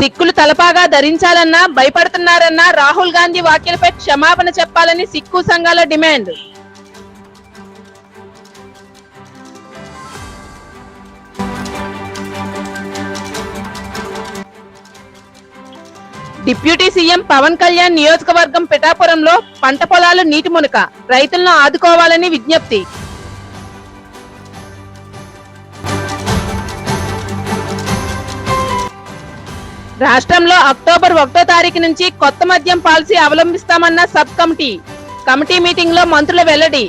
సిక్కులు తలపాగా ధరించాలన్నా భయపడుతున్నారన్నా రాహుల్ గాంధీ వ్యాఖ్యలపై క్షమాపణ చెప్పాలని సిక్కు సంఘాల demand. Deputy CM Pawan Kalyan నియోజకవర్గం పిఠాపురంలో పంట పొలాలు నీటి మునక రైతులను ఆదుకోవాలని విజ్ఞప్తి. రాష్ట్రంలో అక్టోబర్ ఒకటో తారీఖు నుంచి కొత్త మద్యం పాలసీ అవలంబిస్తామన్న సబ్ కమిటీ. కమిటీ మీటింగ్లో మంత్రుల వెల్లడి.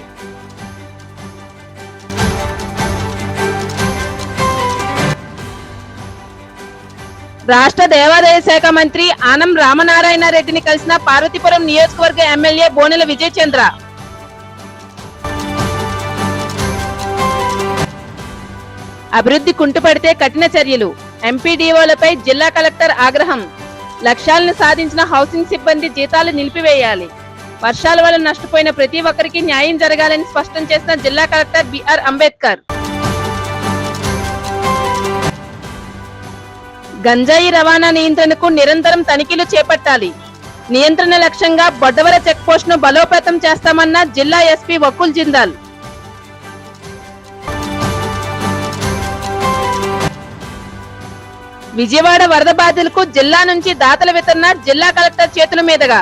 రాష్ట్ర దేవాదాయ శాఖ మంత్రి ఆనం రామనారాయణ రెడ్డిని కలిసిన పార్వతీపురం నియోజకవర్గ ఎమ్మెల్యే బోనెల విజయచంద్ర. అభివృద్ధి కుంటుపడితే కఠిన చర్యలు. ఎంపీడీఓలపై జిల్లా కలెక్టర్ ఆగ్రహం. లక్ష్యాలను సాధించిన హౌసింగ్ సిబ్బంది జీతాలు నిలిపివేయాలి. వర్షాల వల్ల నష్టపోయిన ప్రతి ఒక్కరికి న్యాయం జరగాలని స్పష్టం చేసిన జిల్లా కలెక్టర్ బిఆర్ అంబేద్కర్. గంజాయి రవాణా నియంత్రణకు నిరంతరం తనిఖీలు చేపట్టాలి. నియంత్రణ లక్ష్యంగా బొడ్డవర చెక్ పోస్ట్ను బలోపేతం చేస్తామన్న జిల్లా ఎస్పీ వకుల్ జిందాల్. విజయవాడ వరద బాధితులకు జిల్లా నుంచి దాతల వితరణ జిల్లా కలెక్టర్ చేతుల మీదుగా.